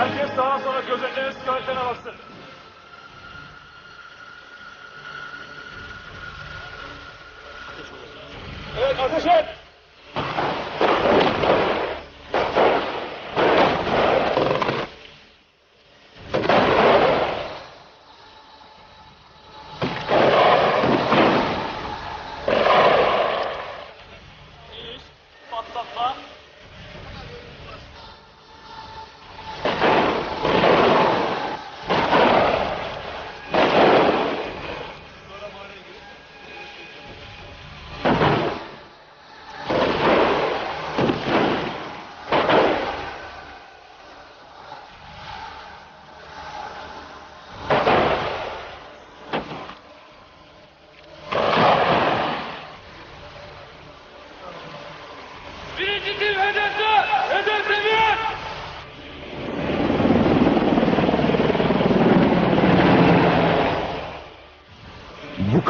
Herkes sağa sola gözetlere istikametlerine baksın. Evet ateş et!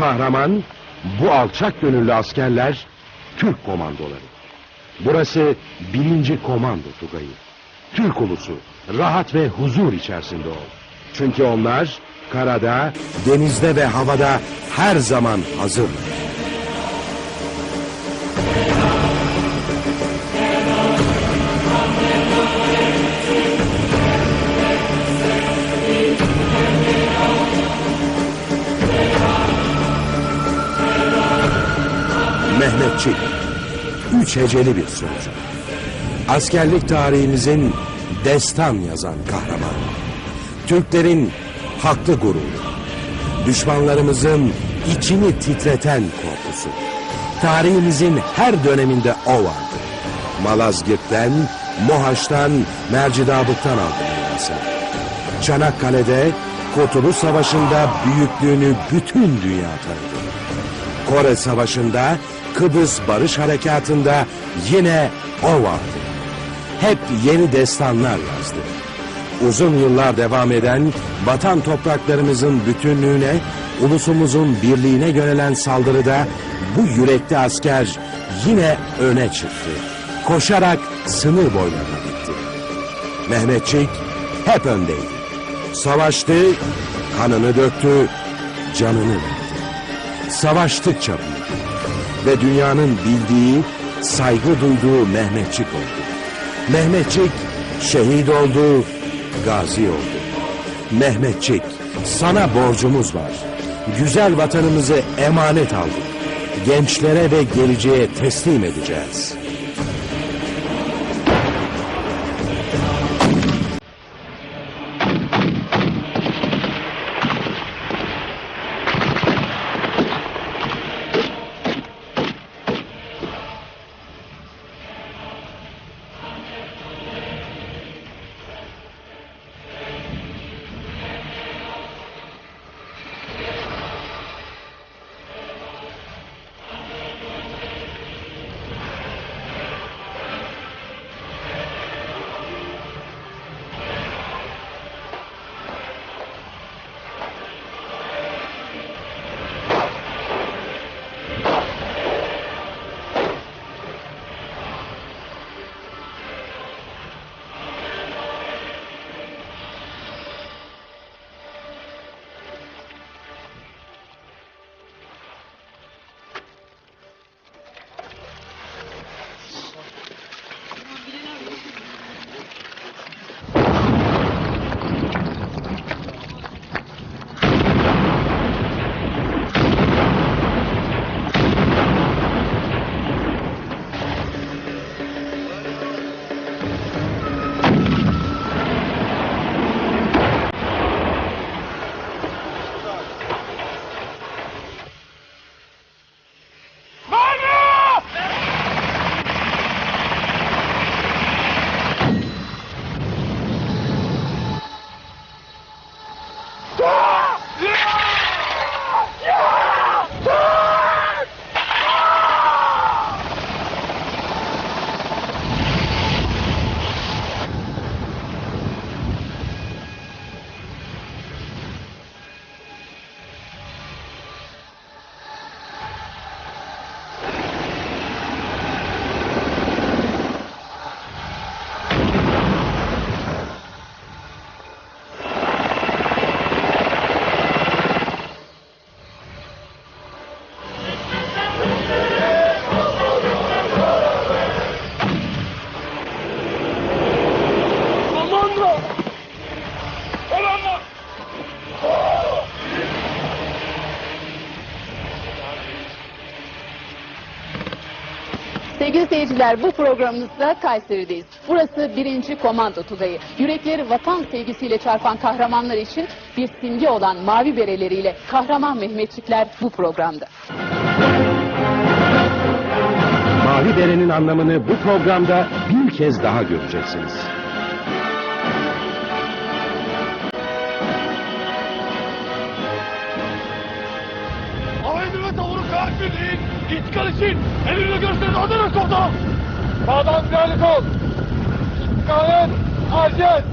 Kahraman, bu alçak gönüllü askerler Türk komandoları. Burası birinci komando tugayı. Türk ulusu, rahat ve huzur içerisinde ol. Çünkü onlar karada, denizde ve havada her zaman Mehmetçik, üç heceli bir sözcük. Askerlik tarihimizin destan yazan kahraman. Türklerin haklı gururu. Düşmanlarımızın içini titreten korkusu. Tarihimizin her döneminde o vardı. Malazgirt'ten, Mohaç'tan, Mercidabık'tan aldı mirasını. Çanakkale'de, Kurtuluş Savaşı'nda büyüklüğünü bütün dünya tanıdı. Kore Savaşı'nda, Kıbrıs Barış Harekatı'nda yine o vardı. Hep yeni destanlar yazdı. Uzun yıllar devam eden vatan topraklarımızın bütünlüğüne, ulusumuzun birliğine yönelen saldırıda bu yürekli asker yine öne çıktı. Koşarak sınır boylarına gitti. Mehmetçik hep öndeydi. Savaştı, kanını döktü, canını verdi savaştıkça büyüdü. Ve dünyanın bildiği, saygı duyduğu Mehmetçik oldu. Mehmetçik şehit oldu, gazi oldu. Mehmetçik, sana borcumuz var. Güzel vatanımızı emanet aldık. Gençlere ve geleceğe teslim edeceğiz. Seyirciler bu programımızda Kayseri'deyiz. Burası birinci Komando Tugayı. Yürekleri vatan sevgisiyle çarpan kahramanlar için bir simge olan mavi bereleriyle kahraman Mehmetçikler bu programda. Mavi berenin anlamını bu programda bir kez daha göreceksiniz. Hava indirme tavuru kağıt birliği. İntikal için elini gösterin adını komutanım. Sağdan galip ol. Gayet acil.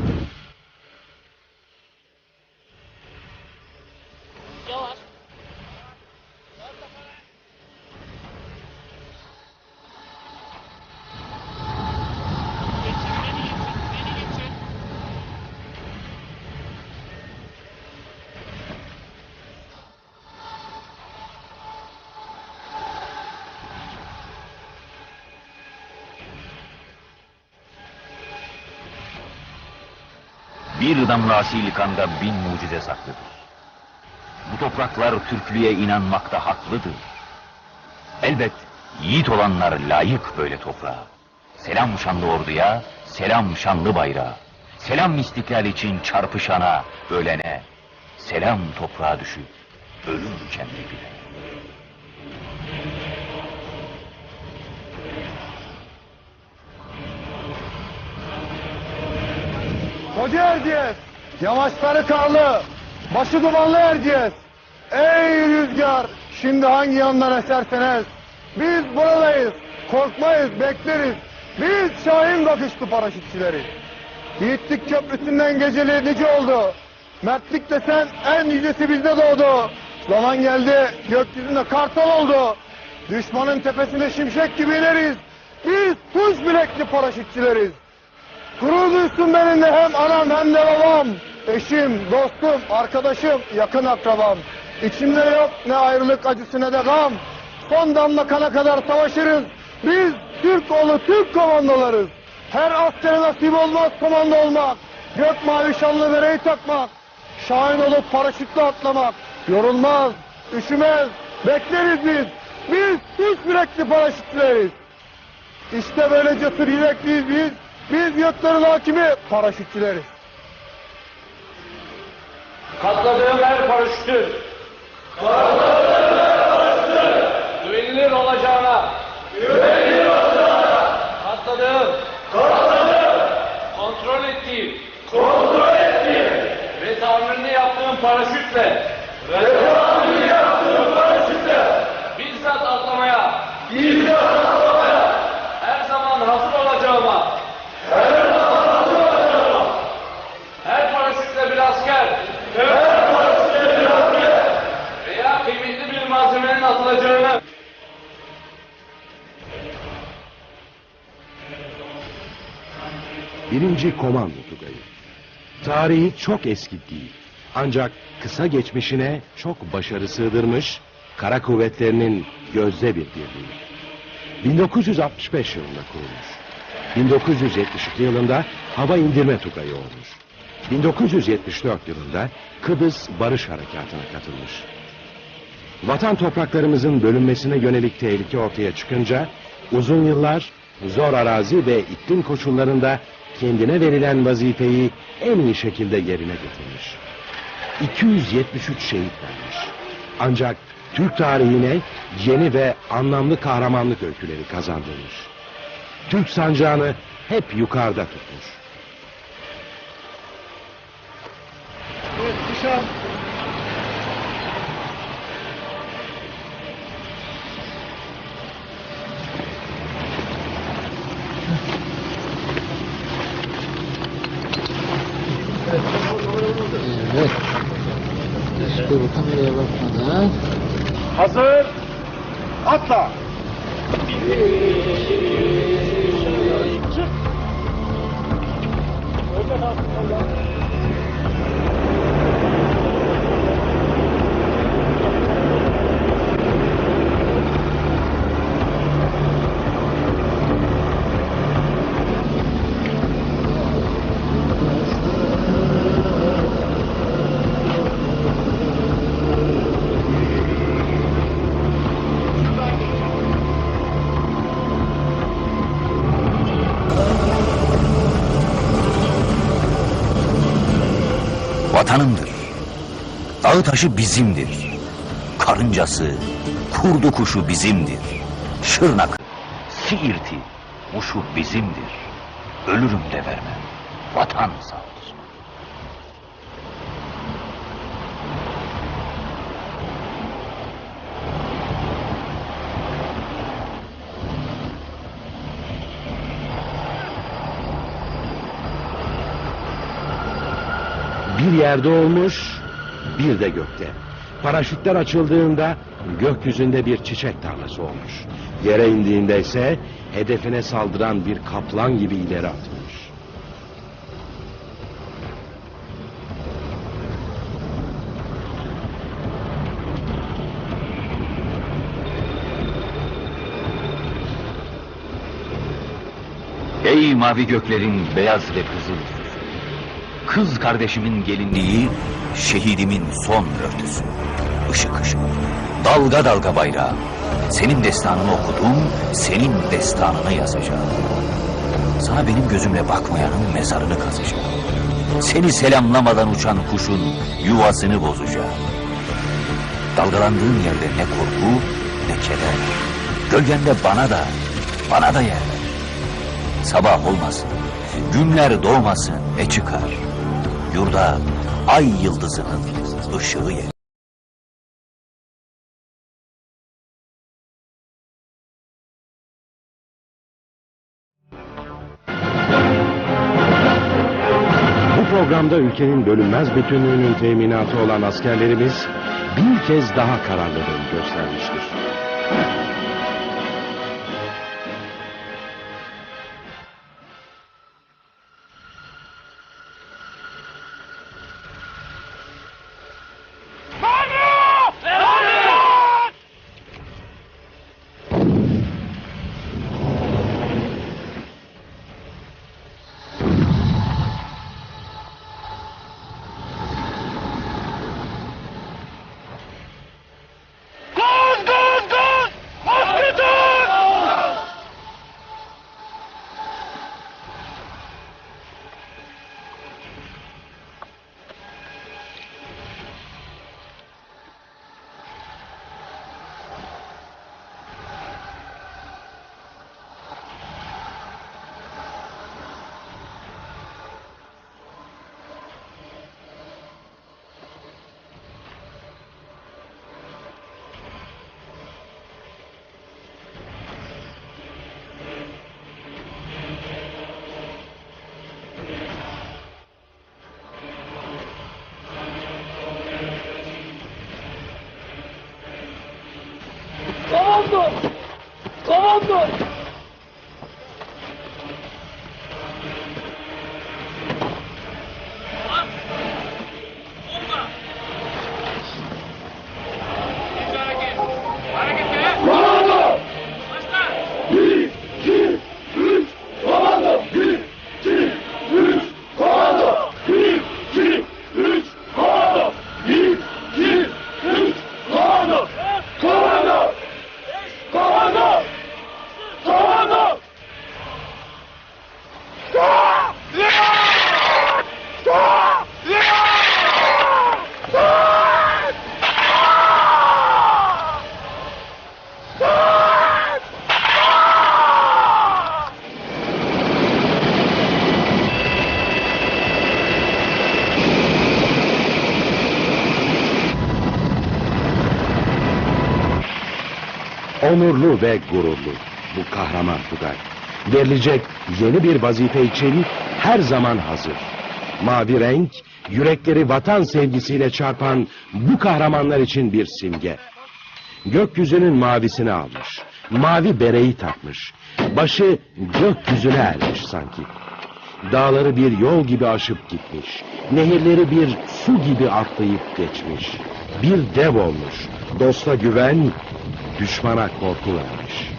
Bir damla asil kanda bin mucize saklıdır. Bu topraklar Türklüğe inanmakta haklıdır. Elbet yiğit olanlar layık böyle toprağa. Selam şanlı orduya, selam şanlı bayrağa. Selam istiklal için çarpışana, ölene. Selam toprağa düşüp ölüm kendi bile. Koca Erciyes, yamaçları karlı, başı dumanlı Erciyes. Ey rüzgar, şimdi hangi yandan eserseniz, biz buradayız, korkmayız, bekleriz. Biz Şahin bakışlı paraşütçüleri. Yiğitlik köprüsünden geceli nice oldu. Mertlik desen en yücesi bizde doğdu. Zaman geldi, gökyüzünde kartal oldu. Düşmanın tepesine şimşek gibi ineriz. Biz kuş bilekli paraşütçüleriz. Gurur duysun benimle hem anam hem de babam. Eşim, dostum, arkadaşım, yakın akrabam. İçimde yok ne ayrılık acısı ne de gam. Son damla kana kadar savaşırız. Biz Türk oğlu Türk komandolarız. Her askere nasip olmaz komando olmak. Gök mavi şanlı bereyi takmak. Şahin olup paraşütle atlamak. Yorulmaz, üşümez, bekleriz biz. Biz Türk yürekli paraşütçüleriz. İşte böyle cesur yürekliyiz biz. Biz göklerin hakimi paraşütçüleriz. Katladığım her paraşütün güvenilir olacağına katladığım kontrol ettiğim ve tamirini yaptığım paraşütle bizzat Birinci Komando Tugayı. Tarihi çok eski değil. Ancak kısa geçmişine çok başarı sığdırmış, kara kuvvetlerinin gözde bir birliği. 1965 yılında kurulmuş. 1972 yılında hava indirme tugayı olmuş. 1974 yılında Kıbrıs Barış Harekatı'na katılmış. Vatan topraklarımızın bölünmesine yönelik tehlike ortaya çıkınca uzun yıllar zor arazi ve iklim koşullarında kendine verilen vazifeyi en iyi şekilde yerine getirmiş. 273 şehit vermiş. Ancak Türk tarihine yeni ve anlamlı kahramanlık öyküleri kazandırmış. Türk sancağını hep yukarıda tutmuş. Evet. Şöyle kameraya bakmadan. Hazır. Atla. Çık. Dağı taşı bizimdir. Karıncası, kurdu kuşu bizimdir. Şırnak, Siirt'i, uşu bizimdir. Ölürüm de vermem. Vatan sağ olsun. Bir yerde olmuş, bir de gökte. Paraşütler açıldığında gökyüzünde bir çiçek tarlası olmuş. Yere indiğinde ise hedefine saldıran bir kaplan gibi ileri atılmış. Ey mavi göklerin beyaz ve kızıl. Kız kardeşimin gelinliği, şehidimin son örtüsü. Işık ışık, dalga dalga bayrağı. Senin destanını okudum, senin destanını yazacağım. Sana benim gözümle bakmayanın mezarını kazacağım. Seni selamlamadan uçan kuşun yuvasını bozacağım. Dalgalandığın yerde ne korku ne keder. Gölgende bana da, bana da yer. Sabah olmasın, günler doğmasın ne çıkar? Yurda ay yıldızının ışığı yer. Bu programda ülkenin bölünmez bütünlüğünün teminatı olan askerlerimiz bir kez daha kararlılığını göstermiştir. Onurlu ve gururlu bu kahraman Tugay. Verilecek yeni bir vazife için her zaman hazır. Mavi renk, yürekleri vatan sevgisiyle çarpan bu kahramanlar için bir simge. Gökyüzünün mavisini almış, mavi bereyi takmış, başı gökyüzüne ermiş sanki. Dağları bir yol gibi aşıp gitmiş, nehirleri bir su gibi atlayıp geçmiş. Bir dev olmuş, dosta güven, düşmana korku vermiş.